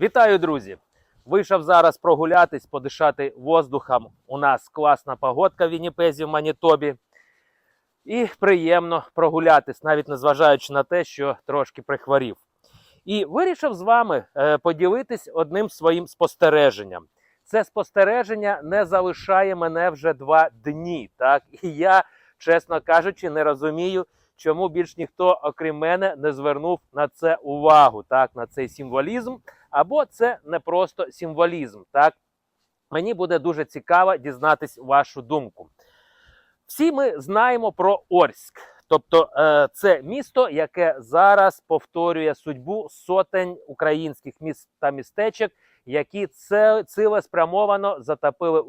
Вітаю, друзі! Вийшов зараз прогулятись, подишати воздухом. У нас класна погодка в Вінніпезі, в Манітобі. І приємно прогулятись, навіть незважаючи на те, що трошки прихворів. І вирішив з вами е, поділитись одним своїм спостереженням. Це спостереження не залишає мене вже два дні. Так? І я, чесно кажучи, не розумію, чому більш ніхто, окрім мене, не звернув на це увагу, так, на цей символізм. Або це не просто символізм. Так? Мені буде дуже цікаво дізнатись вашу думку. Всі ми знаємо про Орськ. Тобто е, це місто, яке зараз повторює судьбу сотень українських міст та містечок, які цілеспрямовано затопили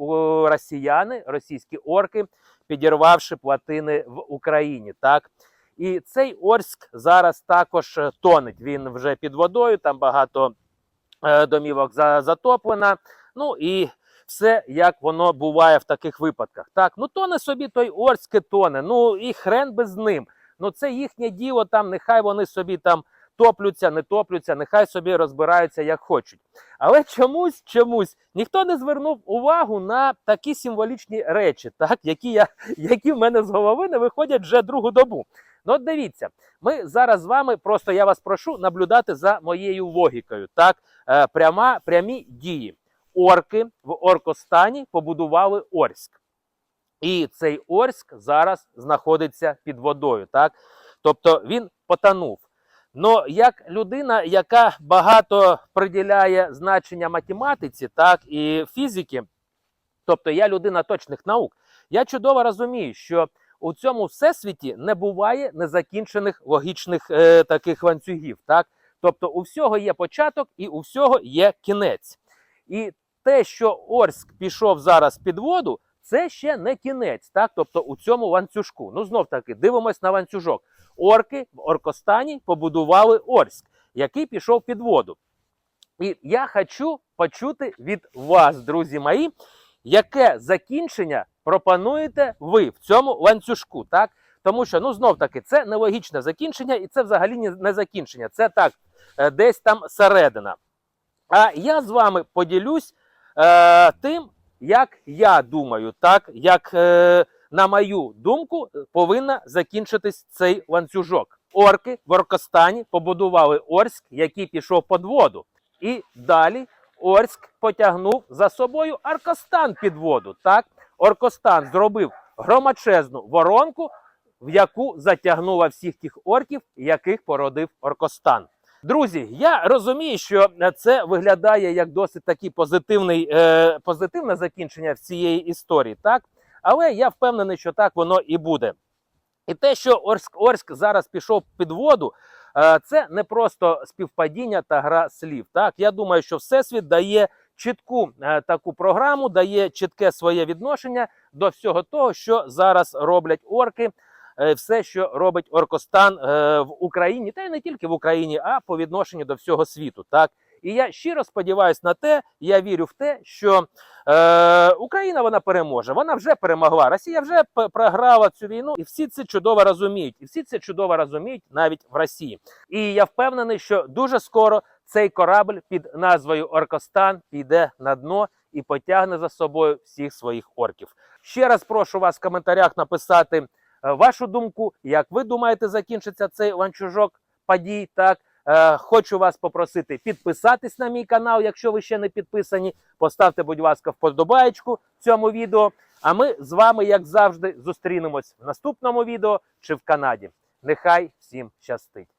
росіяни, російські орки, підірвавши плотини в Україні. Так і цей Орськ зараз також тонеть. Він вже під водою, там багато домівок за- затоплено. Ну і все як воно буває в таких випадках. Так, ну тоне собі той Орське тоне, ну і хрен би з ним. Ну це їхнє діло, там нехай вони собі там топлються, не топлються, нехай собі розбираються як хочуть. Але чомусь, чомусь ніхто не звернув увагу на такі символічні речі, так, які, я, які в мене з голови не виходять вже другу добу. Ну, от дивіться, ми зараз з вами просто я вас прошу наблюдати за моєю логікою. Так, е, пряма, прямі дії. Орки в Оркостані побудували Орськ. І цей Орськ зараз знаходиться під водою. Так? Тобто він потонув. Но як людина, яка багато приділяє значення математиці, так і фізики, тобто я людина точних наук, я чудово розумію, що у цьому всесвіті не буває незакінчених логічних е, таких ланцюгів. Так? Тобто у всього є початок і у всього є кінець. І те, що Орськ пішов зараз під воду, це ще не кінець, так? Тобто у цьому ланцюжку. Ну, знов таки, дивимось на ланцюжок. Орки в Оркостані побудували Орськ, який пішов під воду. І я хочу почути від вас, друзі мої, яке закінчення пропонуєте ви в цьому ланцюжку, так? Тому що, ну, знов таки, це нелогічне закінчення, і це взагалі не- закінчення. Це так, е, десь там середина. А я з вами поділюсь е, тим, як я думаю, так, як, е, на мою думку, повинна закінчитись цей ланцюжок. Орки в Оркостані побудували Орськ, який пішов під воду. І далі Орськ потягнув за собою Аркостан під воду. Так? Оркостан зробив громачезну воронку, в яку затягнула всіх тих орків, яких породив Оркостан. Друзі, я розумію, що це виглядає як досить таки позитивний, е, позитивне закінчення цієї історії, так? Але я впевнений, що так воно і буде. І те, що Орськ, Орськ зараз пішов під воду, е, це не просто співпадіння та гра слів. Так, я думаю, що Всесвіт дає чітку е, таку програму, дає чітке своє відношення до всього того, що зараз роблять орки. е, Все, що робить Оркостан е, в Україні, та й не тільки в Україні, а по відношенню до всього світу. Так і я щиро сподіваюся на те, я вірю в те, що е, Україна вона переможе. Вона вже перемогла. Росія вже програла цю війну, і всі це чудово розуміють. І всі це чудово розуміють навіть в Росії. І я впевнений, що дуже скоро цей корабль під назвою Оркостан піде на дно і потягне за собою всіх своїх орків. Ще раз прошу вас в коментарях написати е, вашу думку, як ви думаєте, закінчиться цей ланцюжок подій. Так Е, хочу вас попросити підписатись на мій канал, якщо ви ще не підписані. Поставте, будь ласка, вподобаєчку цьому відео. А ми з вами, як завжди, зустрінемось в наступному відео чи в Канаді. Нехай всім щастить!